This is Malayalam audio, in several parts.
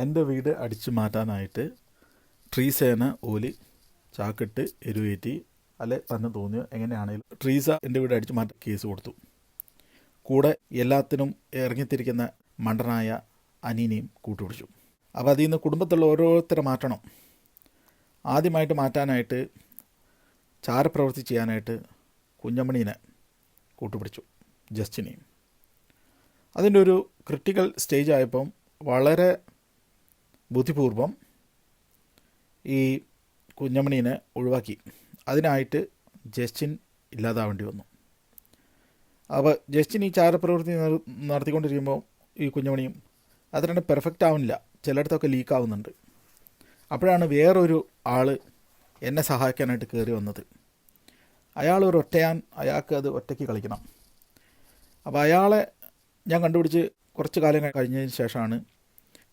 എന്റെ വീട് അടിച്ചു മാറ്റാനായിട്ട് ട്രീസേന ഓലി ചാക്കിട്ട് എരുവേറ്റി അല്ലെ തന്നെ തോന്നിയോ? എങ്ങനെയാണെങ്കിലും ട്രീസ എന്റെ വീട് അടിച്ചു മാറ്റാൻ കേസ് കൊടുത്തു. കൂടെ എല്ലാത്തിനും ഇറങ്ങിത്തിരിക്കുന്ന മണ്ടനായ അനീനെയും കൂട്ടുപിടിച്ചു. അപ്പോൾ അതിൽ നിന്ന് കുടുംബത്തിലുള്ള ഓരോരുത്തരെ മാറ്റണം. ആദ്യമായിട്ട് മാറ്റാനായിട്ട് ചാരപ്രവൃത്തി ചെയ്യാനായിട്ട് കുഞ്ഞമണീനെ കൂട്ടുപിടിച്ചു ജസ്റ്റിനെയും. അതിന്റെ ഒരു ക്രിട്ടിക്കൽ സ്റ്റേജ് ആയപ്പം വളരെ ബുദ്ധിപൂർവം ഈ കുഞ്ഞമണീനെ ഒഴിവാക്കി. അതിനായിട്ട് ജസ്റ്റിൻ ഇല്ലാതാവേണ്ടി വന്നു. അപ്പോൾ ജസ്റ്റിൻ ഈ ചാരപ്രവൃത്തി നട- നടത്തിക്കൊണ്ടിരിക്കുമ്പോൾ ഈ കുഞ്ഞമണിയും അതിനാണ് പെർഫെക്റ്റ് ആവുന്നില്ല. ചിലയിടത്തൊക്കെ ലീക്ക് ആവുന്നുണ്ട്. അപ്പോഴാണ് വേറൊരു ആൾ എന്നെ സഹായിക്കാനായിട്ട് കയറി വന്നത്. അയാൾ ഒരു ഒറ്റയാൻ അയാൾക്ക് അത് ഒറ്റയ്ക്ക് കളിക്കണം. അപ്പോൾ അയാളെ ഞാൻ കണ്ടുപിടിച്ച് കുറച്ച് കാലം കഴിഞ്ഞതിന് ശേഷമാണ്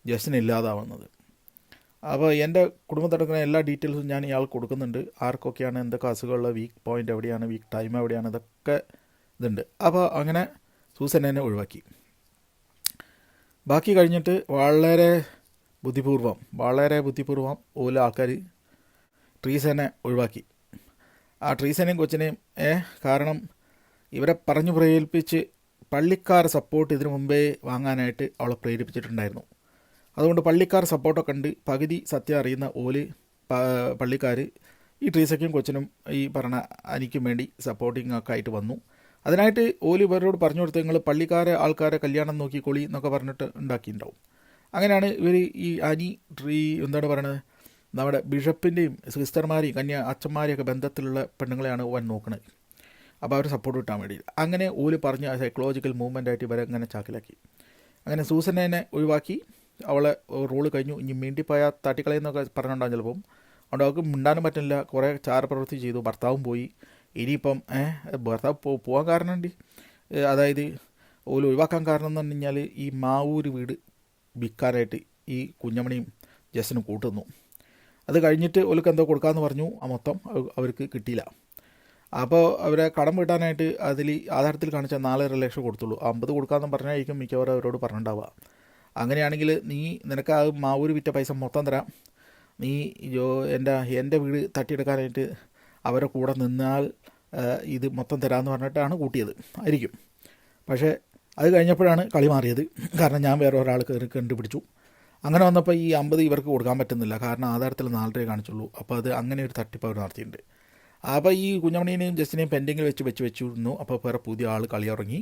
ജസ്റ്റിൻ ഇല്ലാതാവുന്നത് അപ്പോൾ എന്റെ കുടുംബത്തടക്കുന്ന എല്ലാ ഡീറ്റെയിൽസും ഞാൻ ഇയാൾ കൊടുക്കുന്നുണ്ട്. ആർക്കൊക്കെയാണ് എന്തൊക്കെ അസുഖമുള്ള വീക്ക് പോയിന്റ് എവിടെയാണ് വീക്ക് ടൈം എവിടെയാണ് ഇതൊക്കെ ഇതുണ്ട്. അപ്പോൾ അങ്ങനെ സൂസൻ എന്നെ ഒഴിവാക്കി. ബാക്കി കഴിഞ്ഞിട്ട് വളരെ ബുദ്ധിപൂർവം വളരെ ബുദ്ധിപൂർവം ഓല ആൾക്കാർ ട്രീസനെ ഒഴിവാക്കി. ആ ട്രീസനെയും കൊച്ചിനെയും ഏ കാരണം ഇവരെ പറഞ്ഞു പ്രേരിപ്പിച്ച് പള്ളിക്കാർ സപ്പോർട്ട് ഇതിനു മുമ്പേ വാങ്ങാനായിട്ട് അവളെ പ്രേരിപ്പിച്ചിട്ടുണ്ടായിരുന്നു. അതുകൊണ്ട് പള്ളിക്കാർ സപ്പോർട്ടൊക്കെ ഉണ്ട് പകുതി സത്യം അറിയുന്ന ഓൽ പള്ളിക്കാർ ഈ ട്രീസയ്ക്കും കൊച്ചിനും ഈ പറഞ്ഞ അനിക്കും വേണ്ടി സപ്പോർട്ടിങ് ഒക്കെ ആയിട്ട് വന്നു. അതിനായിട്ട് ഓലി ഇവരോട് പറഞ്ഞു കൊടുത്ത് നിങ്ങൾ പള്ളിക്കാരെ ആൾക്കാരെ കല്യാണം നോക്കിക്കോളി എന്നൊക്കെ പറഞ്ഞിട്ട് ഉണ്ടാക്കിയിട്ടുണ്ടാവും. അങ്ങനെയാണ് ഇവർ ഈ അനി ട്രീ എന്താണ് പറയുന്നത് നമ്മുടെ ബിഷപ്പിന്റെയും സിസ്റ്റർമാരെയും കന്യ അച്ഛന്മാരെയൊക്കെ ബന്ധത്തിലുള്ള പെണ്ണുങ്ങളെയാണ് വൻ നോക്കുന്നത് അപ്പോൾ അവർ സപ്പോർട്ട് കിട്ടാൻ വേണ്ടി അങ്ങനെ ഓൽ പറഞ്ഞ സൈക്കോളജിക്കൽ മൂവ്മെന്റ് ആയിട്ട് ഇവരെ അങ്ങനെ ചാക്കിലാക്കി. അങ്ങനെ സൂസനെ ഒഴിവാക്കി. അവളെ റോൾ കഴിഞ്ഞു. ഇനി മീണ്ടി പോയാൽ തട്ടിക്കളയെന്നൊക്കെ പറഞ്ഞിട്ടുണ്ടാകും ചിലപ്പം. അതുകൊണ്ട് അവൾക്ക് മിണ്ടാനും പറ്റില്ല കുറേ ചാരപ്രവൃത്തി ചെയ്തു. ഭർത്താവും പോയി. ഇനിയിപ്പം ഭർത്താവ് പോ പോകാൻ കാരണമുണ്ട് അതായത് ഓൽ ഒഴിവാക്കാൻ കാരണം എന്ന് പറഞ്ഞു കഴിഞ്ഞാൽ ഈ മാവൂര് വീട് വിൽക്കാനായിട്ട് ഈ കുഞ്ഞമണിയും ജസ്റ്റിനും കൂട്ടുന്നു അത് കഴിഞ്ഞിട്ട് ഓലക്ക് എന്തോ കൊടുക്കാമെന്ന് പറഞ്ഞു. ആ മൊത്തം അവർക്ക് കിട്ടിയില്ല. അപ്പോൾ അവരെ കടം വീട്ടാനായിട്ട് അതിൽ ആധാരത്തിൽ കാണിച്ച നാലര ലക്ഷം കൊടുത്തുള്ളൂ. അമ്പത് കൊടുക്കാമെന്ന് പറഞ്ഞായിരിക്കും മിക്കവാറും അവരോട് പറഞ്ഞിട്ടുണ്ടാവുക. അങ്ങനെയാണെങ്കിൽ നീ നിനക്ക് ആ മാവൂര് വിറ്റ പൈസ മൊത്തം തരാം. നീ ജോ എന്റെ എന്റെ വീട് തട്ടിയെടുക്കാനായിട്ട് അവരെ കൂടെ നിന്നാൽ ഇത് മൊത്തം തരാമെന്ന് പറഞ്ഞിട്ടാണ് കൂട്ടിയത്. ആയിരിക്കും. പക്ഷേ അത് കഴിഞ്ഞപ്പോഴാണ് കളി മാറിയത്. കാരണം ഞാൻ വേറെ ഒരാൾ കയറി കണ്ടുപിടിച്ചു. അങ്ങനെ വന്നപ്പോൾ ഈ അമ്പത് ഇവർക്ക് കൊടുക്കാൻ പറ്റുന്നില്ല. കാരണം ആധാരത്തിൽ നാലരയെ കാണിച്ചുള്ളൂ. അപ്പോൾ അത് അങ്ങനെ ഒരു തട്ടിപ്പ് അവർ നടത്തിയിട്ടുണ്ട്. അപ്പോൾ ഈ കുഞ്ഞമണീനെയും ജസ്റ്റിനെയും പെൻഡിങ്ങിൽ വെച്ച് വെച്ച് വെച്ചിരുന്നു. അപ്പോൾ വേറെ പുതിയ ആൾ കളി ഇറങ്ങി.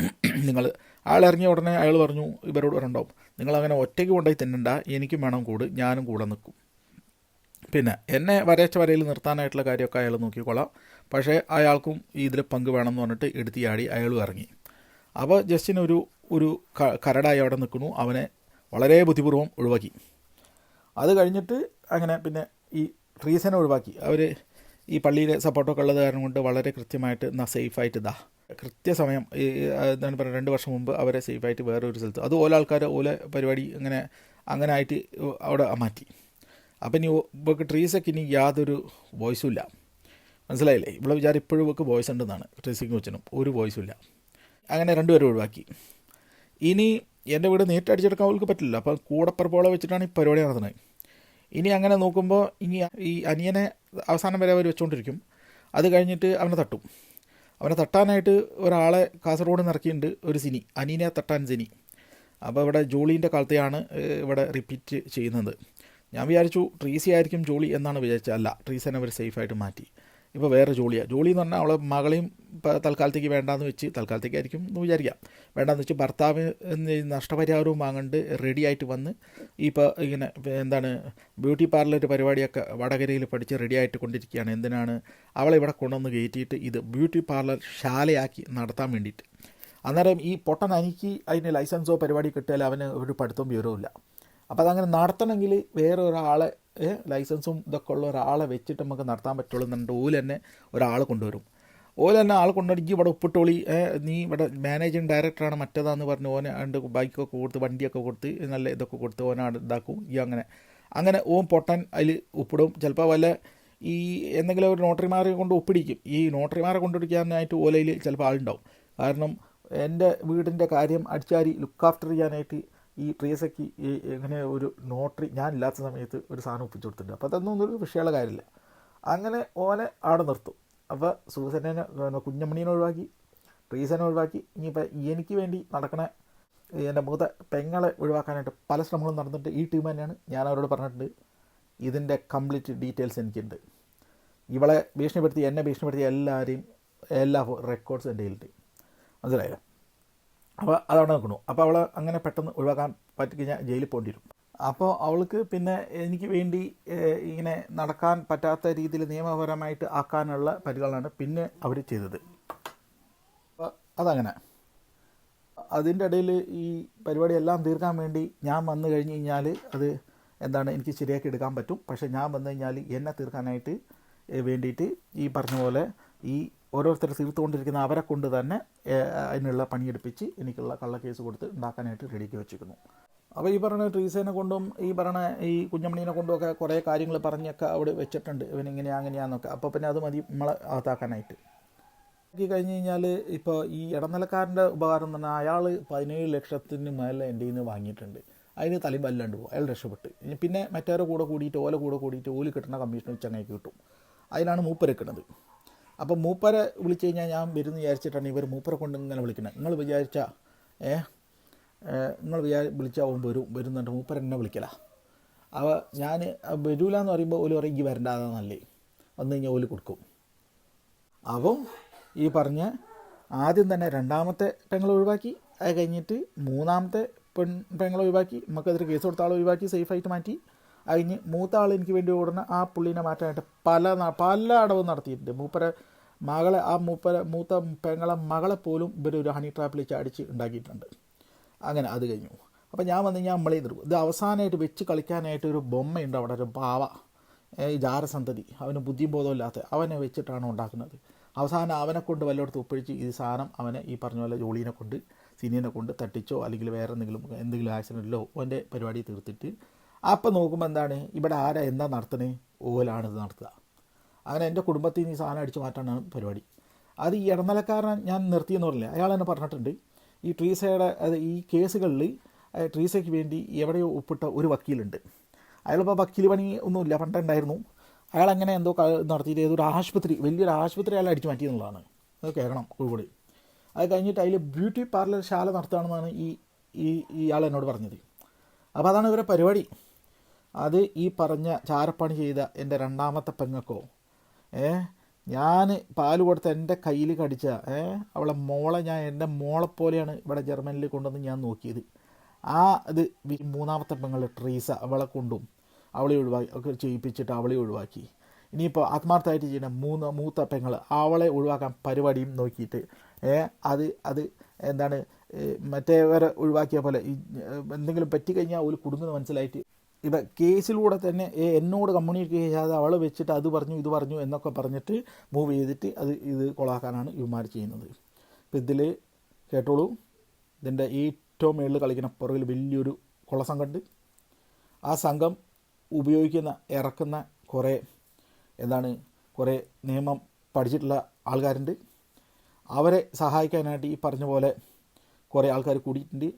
നിങ്ങൾ അയാൾ ഇറങ്ങിയ ഉടനെ അയാൾ പറഞ്ഞു ഇവരോട് പറഞ്ഞിട്ടുണ്ടാവും നിങ്ങൾ അങ്ങനെ ഒറ്റയ്ക്ക് കൊണ്ടുപോയി തിന്നണ്ട. എനിക്കും വേണം കൂട്. ഞാനും കൂടെ നിൽക്കും. പിന്നെ എന്നെ വരച്ച വരയിൽ നിർത്താനായിട്ടുള്ള കാര്യമൊക്കെ അയാൾ നോക്കിക്കോളാം പക്ഷേ അയാൾക്കും ഇതിൽ പങ്ക് വേണമെന്ന് പറഞ്ഞിട്ട് എടുത്തിയാടി അയാൾ ഇറങ്ങി. അപ്പോൾ ജസ്റ്റിന് ഒരു കരടായി അവിടെ നിൽക്കുന്നു. അവനെ വളരെ ബുദ്ധിപൂർവം ഒഴിവാക്കി. അത് കഴിഞ്ഞിട്ട് അങ്ങനെ പിന്നെ ഈ റീസനെ ഒഴിവാക്കി. അവർ ഈ പള്ളിയിലെ സപ്പോർട്ടൊക്കെ ഉള്ളത് കാരണം കൊണ്ട് വളരെ കൃത്യമായിട്ട് എന്നാൽ സേഫായിട്ട് ഇതാ കൃത്യസമയം ഈ എന്താണ് പറയുക രണ്ട് വർഷം മുമ്പ് അവരെ സേഫായിട്ട് വേറെ ഒരു സ്ഥലത്ത് അത് ഓല ആൾക്കാർ ഓല പരിപാടി അങ്ങനെ അങ്ങനെ ആയിട്ട് അവിടെ മാറ്റി. അപ്പം ഇനി ഇവർക്ക് ട്രീസൊക്കെ ഇനി യാതൊരു വോയിസും ഇല്ല. മനസ്സിലായില്ലേ? ഇവിടെ വിചാരം ഇപ്പോഴും ഇവർക്ക് വോയിസ് ഉണ്ടെന്നാണ് ട്രീസയ്ക്ക് വെച്ചിനും ഒരു വോയിസും ഇല്ല. അങ്ങനെ രണ്ടുപേരും ഒഴിവാക്കി. ഇനി എന്റെ വീട് നേരിട്ട് അടിച്ചെടുക്കാൻ അവൾക്ക് പറ്റില്ല. അപ്പം കൂടപ്പറപ്പോളെ വെച്ചിട്ടാണ് ഈ പരിപാടി നടത്തുന്നത്. ഇനി അങ്ങനെ നോക്കുമ്പോൾ ഇനി ഈ അനിയനെ അവസാനം വരെ അവർ വെച്ചുകൊണ്ടിരിക്കും അത് കഴിഞ്ഞിട്ട് അവനെ തട്ടും. അവനെ തട്ടാനായിട്ട് ഒരാളെ കാസർഗോഡ് നിന്ന് ഇറക്കിയിട്ടുണ്ട് ഒരു സിനി അനീനെ തട്ടാൻ സിനി. അപ്പോൾ ഇവിടെ ജോളീന്റെ കാലത്തെയാണ് ഇവിടെ റിപ്പീറ്റ് ചെയ്യുന്നത്. ഞാൻ വിചാരിച്ചു ട്രീസി ആയിരിക്കും ജോളി എന്നാണ് വിചാരിച്ചത്. അല്ല ട്രീസനെ അവർ സേഫായിട്ട് മാറ്റി. ഇപ്പോൾ വേറെ ജോളിയാണ് ജോളി എന്ന് പറഞ്ഞാൽ അവളെ മകളെയും തൽക്കാലത്തേക്ക് വേണ്ടാന്ന് വെച്ച് തൽക്കാലത്തേക്കായിരിക്കും എന്ന് വിചാരിക്കാം. വേണ്ടാന്ന് വെച്ച് ഭർത്താവ് നഷ്ടപരിഹാരവും വാങ്ങണ്ട് റെഡി ആയിട്ട് വന്ന് ഇപ്പോൾ ഇങ്ങനെ എന്താണ് ബ്യൂട്ടി പാർലർ പരിപാടിയൊക്കെ വടകരയിൽ പഠിച്ച് റെഡി ആയിട്ട് കൊണ്ടിരിക്കുകയാണ്. എന്തിനാണ്? അവളെ ഇവിടെ കൊണ്ടുവന്ന് കയറ്റിയിട്ട് ഇത് ബ്യൂട്ടി പാർലർ ശാലയാക്കി നടത്താൻ വേണ്ടിയിട്ട്. അന്നേരം ഈ പൊട്ടൻ അനിക്ക് അതിന് ലൈസൻസോ പരിപാടി കിട്ടിയാൽ അവന് ഒരു പഠിത്തവും വിവരവും അപ്പോൾ അതങ്ങനെ നടത്തണമെങ്കിൽ വേറെ ഒരാളെ ലൈസൻസും ഇതൊക്കെ ഉള്ള ഒരാളെ വെച്ചിട്ട് നമുക്ക് നടത്താൻ പറ്റുള്ളൂ എന്നുണ്ട്. ഓൽ തന്നെ ഒരാൾ കൊണ്ടുവരും. ഓൽ തന്നെ ആൾ കൊണ്ടുവരിക ഇവിടെ ഉപ്പിട്ടോളി നീ ഇവിടെ മാനേജിങ് ഡയറക്ടറാണ് മറ്റേതാന്ന് പറഞ്ഞ് ഓനെ ഉണ്ട് ബൈക്കൊക്കെ കൊടുത്ത് വണ്ടിയൊക്കെ കൊടുത്ത് നല്ല ഇതൊക്കെ കൊടുത്ത് ഓനെ അവിടെ ഇതാക്കും ഈ അങ്ങനെ. അങ്ങനെ ഓൻ പൊട്ടൻ അതിൽ ഉപ്പിടും. ചിലപ്പോൾ വല്ല ഈ എന്തെങ്കിലും ഒരു നോട്ടറിമാരെ കൊണ്ട് ഒപ്പിടിക്കും. ഈ നോട്ടറിമാരെ കൊണ്ടുപിടിക്കാനായിട്ട് ഓലയിൽ ചിലപ്പോൾ ആളുണ്ടാവും. കാരണം എന്റെ വീടിന്റെ കാര്യം അടിച്ചാരി ലുക്ക് ആഫ്റ്റർ ചെയ്യാനായിട്ട് ഈ ട്രീസയ്ക്ക് ഈ ഇങ്ങനെ ഒരു നോട്ടറി ഞാനില്ലാത്ത സമയത്ത് ഒരു സാധനം ഒപ്പിച്ചു കൊടുത്തിട്ടുണ്ട്. അപ്പോൾ അതൊന്നും ഒരു വിഷയമുള്ള കാര്യമില്ല. അങ്ങനെ ഓനെ അവിടെ നിർത്തും. അപ്പോൾ സൂസനെ കുഞ്ഞമ്മണീനെ ഒഴിവാക്കി ട്രീസനെ ഒഴിവാക്കി. ഇനിയിപ്പോൾ എനിക്ക് വേണ്ടി നടക്കണ എന്റെ മൂത്ത പെങ്ങളെ ഒഴിവാക്കാനായിട്ട് പല ശ്രമങ്ങളും നടന്നിട്ട് ഈ ടീം തന്നെയാണ് ഞാൻ അവരോട് പറഞ്ഞിട്ടുണ്ട്. ഇതിന്റെ കംപ്ലീറ്റ് ഡീറ്റെയിൽസ് എനിക്കുണ്ട്. ഇവളെ ഭീഷണിപ്പെടുത്തി എന്നെ ഭീഷണിപ്പെടുത്തി എല്ലാവരെയും എല്ലാ റെക്കോർഡ്സും എന്റെ കയ്യിലുണ്ട്. മനസ്സിലായോ? അപ്പോൾ അതവിടെ നിൽക്കണു. അപ്പോൾ അവൾ അങ്ങനെ പെട്ടെന്ന് ഒഴിവാക്കാൻ പറ്റിക്കഴിഞ്ഞാൽ ജയിലിൽ പോകേണ്ടി വരും അപ്പോൾ അവൾക്ക് പിന്നെ എനിക്ക് വേണ്ടി ഇങ്ങനെ നടക്കാൻ പറ്റാത്ത രീതിയിൽ നിയമപരമായിട്ട് ആക്കാനുള്ള പരിഗണനയാണ് പിന്നെ അവർ ചെയ്തത്. അതങ്ങനെ. അതിന്റെ ഇടയിൽ ഈ പരിപാടി എല്ലാം തീർക്കാൻ വേണ്ടി ഞാൻ വന്നു കഴിഞ്ഞ് കഴിഞ്ഞാൽ അത് എന്താണ് എനിക്ക് ശരിയാക്കി എടുക്കാൻ പറ്റും. പക്ഷേ ഞാൻ വന്നു കഴിഞ്ഞാൽ എന്നെ തീർക്കാനായിട്ട് വേണ്ടിയിട്ട് ഈ പറഞ്ഞ പോലെ ഈ ഓരോരുത്തർ തീർത്തുകൊണ്ടിരിക്കുന്ന അവരെ കൊണ്ട് തന്നെ അതിനുള്ള പണിയെടുപ്പിച്ച് എനിക്കുള്ള കള്ളക്കേസ് കൊടുത്ത് ഉണ്ടാക്കാനായിട്ട് റെഡിക്ക് വെച്ചിരിക്കുന്നു. അപ്പോൾ ഈ പറഞ്ഞ ട്രീസേനെ കൊണ്ടും ഈ പറഞ്ഞ ഈ കുഞ്ഞമണീനെ കൊണ്ടും ഒക്കെ കുറേ കാര്യങ്ങൾ പറഞ്ഞൊക്കെ അവിടെ വെച്ചിട്ടുണ്ട്. ഇവൻ ഇവനിങ്ങനെയാ അങ്ങനെയാന്നൊക്കെ അപ്പോൾ പിന്നെ അത് മതി നമ്മളെ അകത്താക്കാനായിട്ട്. നോക്കി കഴിഞ്ഞ് കഴിഞ്ഞാൽ ഇപ്പോൾ ഈ ഇടനിലക്കാരന്റെ ഉപകാരം എന്ന് പറഞ്ഞാൽ അയാൾ പതിനേഴ് ലക്ഷത്തിന് മേലെ എന്റെ നിന്ന് വാങ്ങിയിട്ടുണ്ട്. അതിന് തലയും വല്ലാണ്ട് പോകും അയാൾ രക്ഷപ്പെട്ട്. പിന്നെ മറ്റവരെ കൂടെ കൂടിയിട്ട് ഓല കൂടെ കൂടിയിട്ട് ഓൽ കിട്ടുന്ന കമ്മീഷൻ ചങ്ങയ്ക്ക് കിട്ടും. അതിലാണ് മൂപ്പരെക്കുന്നത് അപ്പം മൂപ്പരെ വിളിച്ചു കഴിഞ്ഞാൽ ഞാൻ വരുന്ന വിചാരിച്ചിട്ടാണ് ഇവർ മൂപ്പരെ കൊണ്ട് ഇങ്ങനെ വിളിക്കുന്നത് നിങ്ങൾ വിചാരിച്ച ഏ നിങ്ങൾ വിചാ വിളിച്ചാൽ അവൻ വരും വരുന്നുണ്ട്. മൂപ്പർ എന്നെ വിളിക്കല. അവ ഞാൻ വരൂല എന്ന് പറയുമ്പോൾ ഒരു പറയും ഈ വരണ്ടാതെ നല്ലേ വന്നു കഴിഞ്ഞാൽ ഓൽ കൊടുക്കും. അപ്പം ഈ പറഞ്ഞ ആദ്യം തന്നെ രണ്ടാമത്തെ പെങ്ങളെ ഒഴിവാക്കി. അത് കഴിഞ്ഞിട്ട് മൂന്നാമത്തെ പെൺ പെങ്ങളെ ഒഴിവാക്കി. നമുക്കെതിരെ കേസ് കൊടുത്ത ആൾ ഒഴിവാക്കി സേഫായിട്ട് മാറ്റി. അത് മൂത്താൾ എനിക്ക് വേണ്ടി ഓടുന്ന ആ പുള്ളീനെ മാറ്റാനായിട്ട് പല പല അടവും നടത്തിയിട്ടുണ്ട്. മൂപ്പരെ മകളെ ആ മൂപ്പരെ മൂത്ത പെങ്ങളെ മകളെ പോലും ഇവർ ഒരു ഹണി ട്രാപ്പിൽ ചാടിച്ച് ഉണ്ടാക്കിയിട്ടുണ്ട്. അങ്ങനെ അത് കഴിഞ്ഞു. അപ്പോൾ ഞാൻ വന്ന് ഞാൻ നമ്മളെ എതിർക്കും. ഇത് അവസാനമായിട്ട് വെച്ച് കളിക്കാനായിട്ട് ഒരു ബൊമ്മയുണ്ട് അവിടെ ഒരു പാവ. ഈ ജാരസന്തതി. അവന് ബുദ്ധിയും ബോധമില്ലാത്ത അവനെ വെച്ചിട്ടാണ് ഉണ്ടാക്കുന്നത്. അവസാനം അവനെ കൊണ്ട് വല്ലയിടത്ത് ഒപ്പിഴിച്ച് ഈ സാധനം അവനെ ഈ പറഞ്ഞ പോലെ ജോളീനെ കൊണ്ട് സീനിയനെ കൊണ്ട് തട്ടിച്ചോ അല്ലെങ്കിൽ വേറെ എന്തെങ്കിലും എന്തെങ്കിലും ആക്സിഡന്റിലോ അവന്റെ പരിപാടി തീർത്തിട്ട് അപ്പം നോക്കുമ്പോൾ എന്താണ്? ഇവിടെ ആരാ എന്താ നടത്തണേ ഓലാണ് ഇത് നടത്തുക. അങ്ങനെ എന്റെ കുടുംബത്തിൽ നിന്ന് ഈ സാധനം അടിച്ചു മാറ്റാനാണ് പരിപാടി. അത് ഈ ഇടനിലക്കാരൻ ഞാൻ നിർത്തിയെന്ന് പറഞ്ഞില്ല? അയാൾ തന്നെ പറഞ്ഞിട്ടുണ്ട്. ഈ ട്രീസയുടെ അത് ഈ കേസുകളിൽ ട്രീസയ്ക്ക് വേണ്ടി എവിടെയോ ഒപ്പിട്ട ഒരു വക്കീലുണ്ട്. അയാളിപ്പോൾ വക്കീൽ പണി ഒന്നുമില്ല പണ്ടുണ്ടായിരുന്നു. അയാൾ അങ്ങനെ എന്തോ നടത്തിയിട്ട് ഏതൊരു ആശുപത്രി വലിയൊരു ആശുപത്രി അയാൾ അടിച്ചു മാറ്റി എന്നുള്ളതാണ്. അത് കേൾക്കണം കോഴിക്കോട് അത് കഴിഞ്ഞിട്ട് അതിൽ ബ്യൂട്ടി പാർലർ ശാല നടത്തുകയാണെന്നാണ് ഈ ഈ ഇയാൾ എന്നോട് പറഞ്ഞത്. അപ്പോൾ അതാണ് ഇവരെ പരിപാടി. അത് ഈ പറഞ്ഞ ചാരപ്പണി ചെയ്ത എന്റെ രണ്ടാമത്തെ പെങ്ങക്കോ. ഏ? ഞാൻ പാൽ കൊടുത്ത എന്റെ കയ്യിൽ കടിച്ച ഏ? അവളെ മോളെ ഞാൻ എന്റെ മോളെപ്പോലെയാണ് ഇവിടെ ജർമ്മനിൽ കൊണ്ടുവന്ന് ഞാൻ നോക്കിയത്. ആ ഇത് മൂന്നാമത്തെ പെങ്ങൾ ട്രീസ അവളെ കൊണ്ടും അവളെ ഒഴിവാക്കി ഒക്കെ ചെയ്യിപ്പിച്ചിട്ട് അവളെ ഒഴിവാക്കി. ഇനിയിപ്പോൾ ആത്മാർത്ഥമായിട്ട് ചെയ്യുന്ന മൂന്ന് മൂത്ത പെങ്ങൾ അവളെ ഒഴിവാക്കാൻ പരിപാടിയും നോക്കിയിട്ട് ഏ? അത് അത് എന്താണ് മറ്റേവരെ ഒഴിവാക്കിയ പോലെ എന്തെങ്കിലും പറ്റിക്കഴിഞ്ഞാൽ ഒരു കുടുങ്ങുന്ന മനസ്സിലായിട്ട് ഇവ കേസിലൂടെ തന്നെ എന്നോട് കമ്മ്യൂണിക്കേറ്റ് ചെയ്യാതെ അവൾ വെച്ചിട്ട് അത് പറഞ്ഞു ഇത് പറഞ്ഞു എന്നൊക്കെ പറഞ്ഞിട്ട് മൂവ് ചെയ്തിട്ട് അത് ഇത് കൊളാക്കാനാണ് ഇവന്മാർ ചെയ്യുന്നത്. ഇപ്പം ഇതിൽ കേട്ടോളൂ. ഇതിന്റെ ഏറ്റവും മേളിൽ കളിക്കുന്ന പുറകിൽ വലിയൊരു കൊളസംഘമുണ്ട് ആ സംഘം ഉപയോഗിക്കുന്ന ഇറക്കുന്ന കുറേ എന്താണ് കുറേ നിയമം പഠിച്ചിട്ടുള്ള ആൾക്കാരുണ്ട്. അവരെ സഹായിക്കാനായിട്ട് ഈ പറഞ്ഞ പോലെ കുറേ ആൾക്കാർ കൂടിയിട്ടുണ്ട്.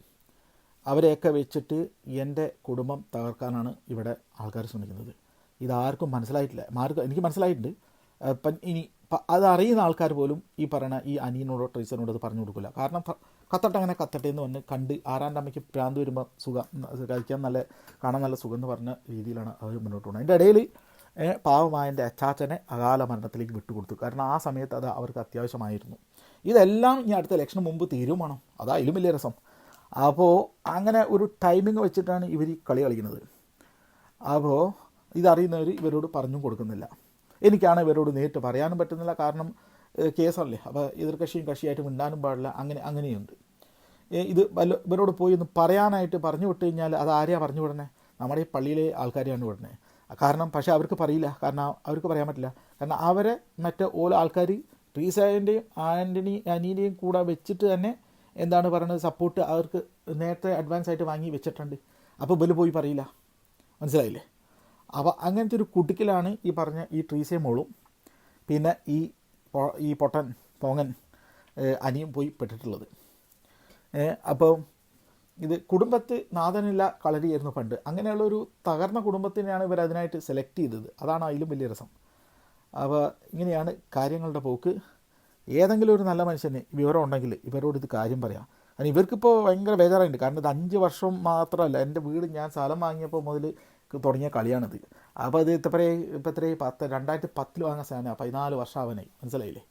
അവരെയൊക്കെ വെച്ചിട്ട് എന്റെ കുടുംബം തകർക്കാനാണ് ഇവിടെ ആൾക്കാർ ശ്രമിക്കുന്നത്. ഇതാർക്കും മനസ്സിലായിട്ടില്ല. മാർക്ക് എനിക്ക് മനസ്സിലായിട്ടുണ്ട്. അപ്പം ഇനി അതറിയുന്ന ആൾക്കാർ പോലും ഈ പറയണ ഈ അനിയനോടോ ട്രീസറിനോടോ അത് പറഞ്ഞു കൊടുക്കില്ല. കാരണം കത്തട്ടെ അങ്ങനെ കത്തട്ടെ എന്ന് പറഞ്ഞ് കണ്ട് ആറാന്റെ അമ്മയ്ക്ക് പ്രാന്ത് വരുമ്പോൾ സുഖം കഴിക്കാൻ നല്ല കാണാൻ നല്ല സുഖം എന്ന് പറഞ്ഞ രീതിയിലാണ് അവർ മുന്നോട്ട് പോകുന്നത്. അതിന്റെ ഇടയിൽ പാവമായ എന്റെ അച്ചാച്ചനെ അകാല മരണത്തിലേക്ക് വിട്ടുകൊടുത്തു. കാരണം ആ സമയത്ത് അത് അവർക്ക് അത്യാവശ്യമായിരുന്നു. ഇതെല്ലാം ഇനി അടുത്ത ഇലക്ഷന് മുമ്പ് തീരുമാനം. അതായാലും വലിയ രസം. അപ്പോൾ അങ്ങനെ ഒരു ടൈമിംഗ് വെച്ചിട്ടാണ് ഇവർ ഈ കളി കളിക്കുന്നത്. അപ്പോൾ ഇതറിയുന്നവർ ഇവരോട് പറഞ്ഞും കൊടുക്കുന്നില്ല. എനിക്കാണ് ഇവരോട് നേരിട്ട് പറയാനും പറ്റുന്നില്ല. കാരണം കേസല്ലേ. അപ്പോൾ എതിർകക്ഷിയും കക്ഷിയായിട്ട് മിണ്ടാനും പാടില്ല. അങ്ങനെ അങ്ങനെയുണ്ട്. ഇത് വല്ല ഇവരോട് പോയി ഒന്ന് പറയാനായിട്ട് പറഞ്ഞു വിട്ട് കഴിഞ്ഞാൽ അത് ആരെയാ പറഞ്ഞു വിടണേ? നമ്മുടെ ഈ പള്ളിയിലെ ആൾക്കാരെയാണ് വിടണേ. കാരണം പക്ഷേ അവർക്ക് പറയില്ല. കാരണം അവർക്ക് പറയാൻ പറ്റില്ല. കാരണം അവരെ മറ്റേ ഓരോ ആൾക്കാർ ട്രീസായന്റെയും ആന്റണി അനീനെയും കൂടെ വെച്ചിട്ട് തന്നെ എന്താണ് പറയുന്നത് സപ്പോർട്ട് അവർക്ക് നേരത്തെ അഡ്വാൻസ് ആയിട്ട് വാങ്ങി വെച്ചിട്ടുണ്ട്. അപ്പോൾ ബൽ പോയി പറയില്ല. മനസ്സിലായില്ലേ? അപ്പോൾ അങ്ങനത്തെ ഒരു കുടുക്കിലാണ് ഈ പറഞ്ഞ ഈ ട്രീസേ മോളും. പിന്നെ ഈ ഈ പൊട്ടൻ പോങ്ങൻ അനിയും പോയി പെട്ടിട്ടുള്ളത്. അപ്പോൾ ഇത് കുടുംബത്ത് നാഥനില്ല കളരിയായിരുന്നു പണ്ട്. അങ്ങനെയുള്ള ഒരു തകർന്ന കുടുംബത്തിനെയാണ് ഇവർ അതിനായിട്ട് സെലക്ട് ചെയ്തത്. അതാണ് അതിലും വലിയ രസം. അപ്പോൾ ഇങ്ങനെയാണ് കാര്യങ്ങളുടെ പോക്ക്. ഏതെങ്കിലും ഒരു നല്ല മനുഷ്യന് വിവരം ഉണ്ടെങ്കിൽ ഇവരോട് ഇത് കാര്യം പറയാം. കാരണം ഇവർക്കിപ്പോൾ ഭയങ്കര വേദനയുണ്ട് കാരണം ഇത് അഞ്ച് വർഷം മാത്രമല്ല എന്റെ വീട് ഞാൻ സ്ഥലം വാങ്ങിയപ്പോൾ മുതൽ തുടങ്ങിയ കളിയാണിത്. അപ്പോൾ അത് ഇത്രേ ഇപ്പം ഇത്രേ പത്ത് രണ്ടായിരത്തി പത്തിൽ വാങ്ങിയ സാധനം പതിനാല് വർഷം അവനായി മനസ്സിലായില്ലേ?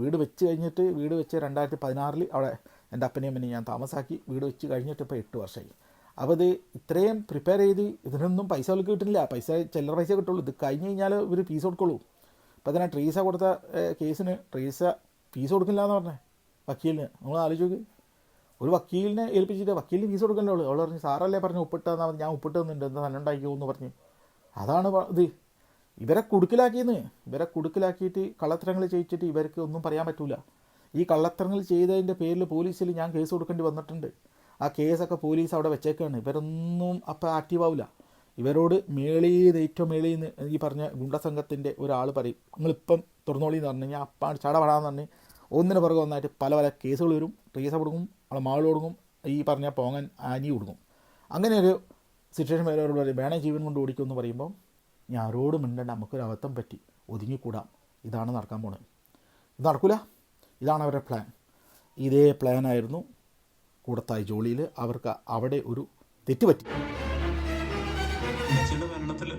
വീട് വെച്ച് കഴിഞ്ഞിട്ട് വീട് വെച്ച് രണ്ടായിരത്തി പതിനാറിൽ അവിടെ എന്റെ അപ്പനെയും അമ്മനെയും ഞാൻ താമസാക്കി വീട് വെച്ച് കഴിഞ്ഞിട്ട് ഇപ്പോൾ എട്ട് വർഷമായി അപ്പോൾ ഇത് ഇത്രയും പ്രിപ്പയർ ചെയ്ത് ഇതിനൊന്നും പൈസ അവർക്ക് കിട്ടുന്നില്ല. പൈസ ചില്ലറ പൈസ കിട്ടുള്ളൂ. ഇത് കഴിഞ്ഞ് കഴിഞ്ഞാൽ ഇവർ ഫീസ് കൊടുക്കുള്ളൂ. ഇപ്പോൾ തന്നെ ട്രീസ കൊടുത്ത കേസിന് ട്രീസ ഫീസ് കൊടുക്കില്ല എന്ന് പറഞ്ഞേ. വക്കീലിന്. നമ്മൾ ആലോചിച്ച് ഒരു വക്കീലിനെ ഏൽപ്പിച്ചിട്ട് വക്കീലിന് ഫീസ് കൊടുക്കണ്ടേ ഉള്ളൂ. അവൾ പറഞ്ഞു സാറല്ലേ പറഞ്ഞു ഒപ്പിട്ട് തന്നാൽ ഞാൻ ഉപ്പിട്ട് തന്നിട്ടുണ്ട്. എന്താ തന്നെ ഉണ്ടാക്കിയോ എന്ന് പറഞ്ഞ്. അതാണ് ഇത്. ഇവരെ കുടുക്കിലാക്കിയെന്ന്. ഇവരെ കുടുക്കിലാക്കിയിട്ട് കള്ളത്തരങ്ങൾ ചെയ്യിച്ചിട്ട് ഇവർക്ക് ഒന്നും പറയാൻ പറ്റില്ല ഈ കള്ളത്തരങ്ങൾ ചെയ്തതിന്റെ പേരിൽ പോലീസിൽ ഞാൻ കേസ് കൊടുക്കേണ്ടി വന്നിട്ടുണ്ട്. ആ കേസൊക്കെ പോലീസ് അവിടെ വെച്ചേക്കാണ്. ഇവരൊന്നും അപ്പം ആക്റ്റീവ് ആവില്ല ഇവരോട് മേളീന്ന് ഏറ്റവും മേളീന്ന് ഈ പറഞ്ഞ ഗുണ്ടസംഘത്തിന്റെ ഒരാൾ പറയും. നിങ്ങളിപ്പം തുറന്നോളി എന്ന് പറഞ്ഞു കഴിഞ്ഞാൽ അപ്പം ചടപടാന്ന് പറഞ്ഞ് ഒന്നിന് പുറകെ ഒന്നായിട്ട് പല പല കേസുകൾ വരും. ട്രീസ കൊടുക്കും അവളെ മാൾ കൊടുക്കും ഈ പറഞ്ഞ പോങ്ങൻ ആനി കൊടുക്കും. അങ്ങനെ ഒരു സിറ്റുവേഷൻ വരുന്നവരോട് പറയും. വേണേ ജീവൻ കൊണ്ട് ഓടിക്കും എന്ന് പറയുമ്പോൾ ഞാൻ ആരോടും മിണ്ടണ്ട നമുക്കൊരു അബദ്ധം പറ്റി. ഒതുങ്ങിക്കൂടാം. ഇതാണ് നടക്കാൻ പോണത്. ഇത് നടക്കില്ല ഇതാണ് അവരുടെ പ്ലാൻ ഇതേ പ്ലാനായിരുന്നു കൂടത്തായി ജോലിയിൽ അവർക്ക് അവിടെ ഒരു തെറ്റ് പറ്റി. അമ്മച്ചിയുടെ മരണത്തിൽ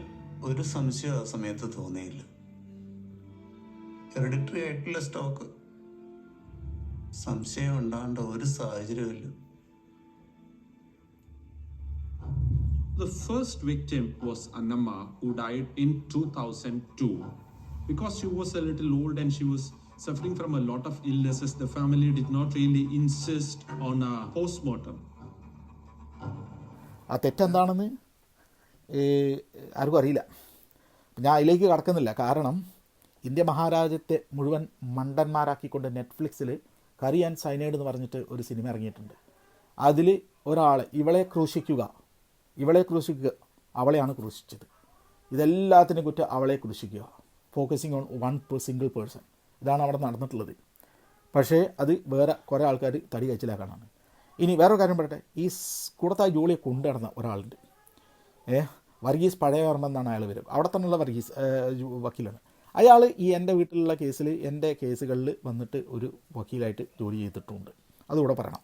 ഒരു സംശയം ആ സമയത്ത് തോന്നിയില്ല ഹെറിഡിറ്ററി ആയിട്ടുള്ള സ്റ്റോക്ക് സംശയം ഉണ്ടാകേണ്ട ഒരു സാഹചര്യമില്ല The first victim was Annamma, who died in 2002. Because she was a little old and she was suffering from a lot of illnesses, the family did not really insist on a postmortem. ആ തെറ്റെന്താണെന്ന് ആർക്കും അറിയില്ല. ഞാൻ അതിലേക്ക് കടക്കുന്നില്ല. കാരണം ഇന്ത്യ മഹാരാജ്യത്തെ മുഴുവൻ മണ്ടന്മാരാക്കിക്കൊണ്ട് നെറ്റ്ഫ്ലിക്സിൽ കറി ആൻഡ് സൈനേഡ് എന്ന് പറഞ്ഞിട്ട് ഒരു സിനിമ ഇറങ്ങിയിട്ടുണ്ട്. അതിൽ ഒരാൾ ഇവളെ ക്രൂശിക്കുക ഇവളെ ക്രൂശിക്കുക അവളെയാണ് ക്രൂശിച്ചത്. ഇതെല്ലാത്തിനും കുറ്റം അവളെ ക്രൂശിക്കുക. Focusing on one single person ഇതാണ് അവിടെ നടന്നിട്ടുള്ളത്. പക്ഷേ അത് വേറെ കുറേ ആൾക്കാർ തടി കഴിച്ചിലാക്കാനാണ് ഇനി വേറൊരു കാര്യം പറയട്ടെ. ഈ കൂടത്തായി ജോളിയെ കൊണ്ടു നടന്ന ഒരാളുണ്ട്. ഏ വർഗീസ് പഴയവർമ്മ എന്നാണ് അയാൾ വരും അവിടെ തന്നെയുള്ള വർഗീസ് വക്കീലാണ്. അയാൾ ഈ എന്റെ വീട്ടിലുള്ള കേസിൽ എന്റെ കേസുകളിൽ വന്നിട്ട് ഒരു വക്കീലായിട്ട് ജോലി ചെയ്തിട്ടുണ്ട്. അതുകൂടെ പറയണം.